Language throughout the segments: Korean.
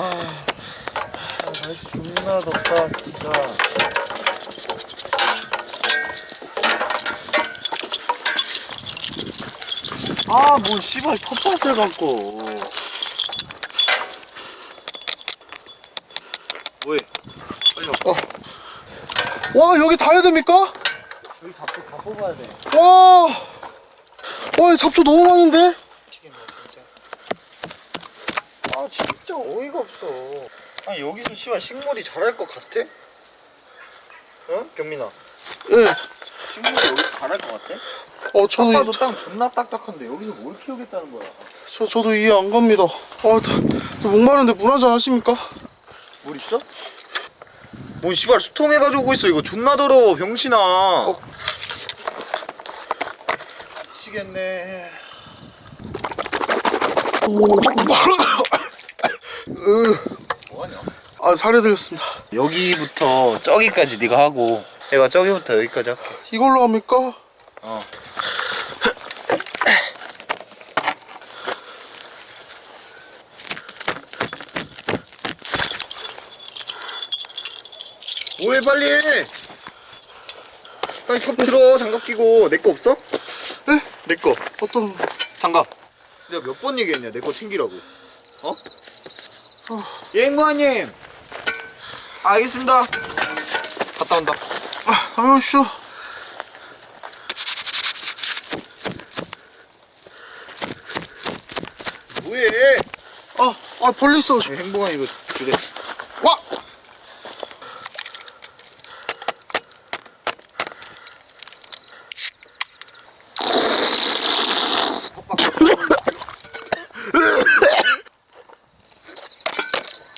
아, 날씨 존나 덥다 진짜. 아, 뭐 씨발 텃밭을 갖고. 뭐해? 빨리 와. 와 여기 다 해야 됩니까? 여기 잡고 다 뽑아야 돼. 와, 와 잡초 너무 많은데? 미치겠네 진짜. 아 진짜 어이가 없어. 아니 여기서 씨발 식물이 자랄 것 같아? 어? 경민아. 예. 식물이 여기서 자랄 것 같아? 어 저도 아빠도 땅 존나 딱딱한데 여기서 뭘 키우겠다는 거야? 저 저도 이해 안 갑니다. 아, 저, 저 목마른데 물 한잔 하십니까? 물 있어? 뭔 씨발 수통해 가지고 있어 이거 존나 더러워 병신아. 어. 미치겠네. 뭐하냐? 아 살해 드렸습니다. 여기부터 저기까지 네가 하고 내가 저기부터 여기까지 할게. 이걸로 합니까? 어. 뭐해 빨리 해. 빨리 삽 들어 장갑 끼고 내 거 없어? 네? 내 거. 어떤 장갑. 내가 몇 번 얘기했냐 내 거 챙기라고. 어? 예 행무아님. 알겠습니다. 갔다 온다. 아, 아유쇼. 뭐해? 아, 아 벌레 있어. 예, 행복한 이거 그래. 와.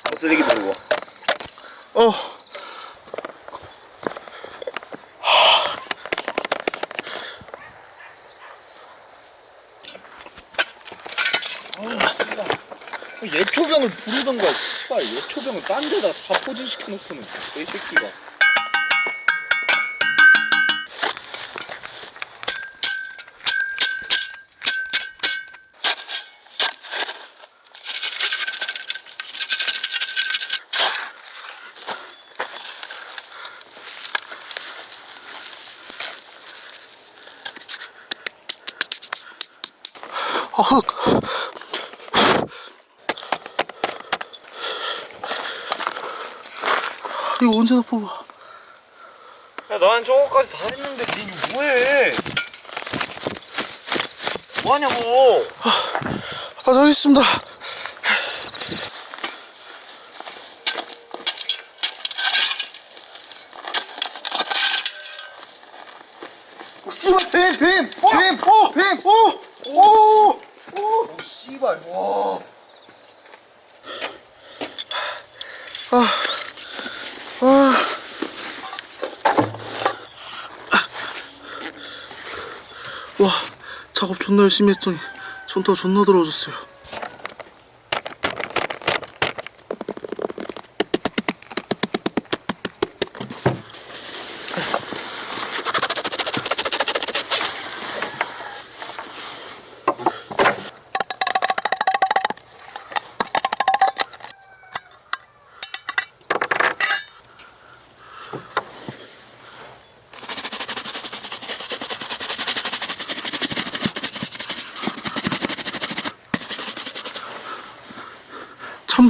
어, 쓰레기 들고 와. 어. 예초병을 부르던가 씨발. 예초병을 딴 데다 다 포진시켜 놓고는 이 새끼가 아, 흑. 이거 언제 다 뽑아? 야 난 저거까지 다 했는데 니 뭐해 뭐하냐고 아, 저기 있습니다. 씨발 뱀! 뱀! 뱀! 어, 뱀! 어, 오, 오. 오 씨발 와 아. 와, 작업 존나 열심히 했더니 전투가 존나 더러워졌어요.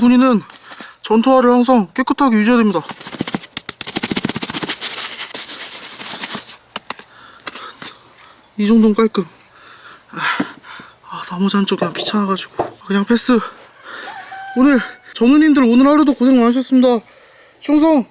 분이는 전투화를 항상 깨끗하게 유지해야 됩니다. 이 정도는 깔끔. 아, 아, 나머지 그냥 귀찮아가지고 그냥 패스. 오늘 전우님들 오늘 하루도 고생 많으셨습니다. 충성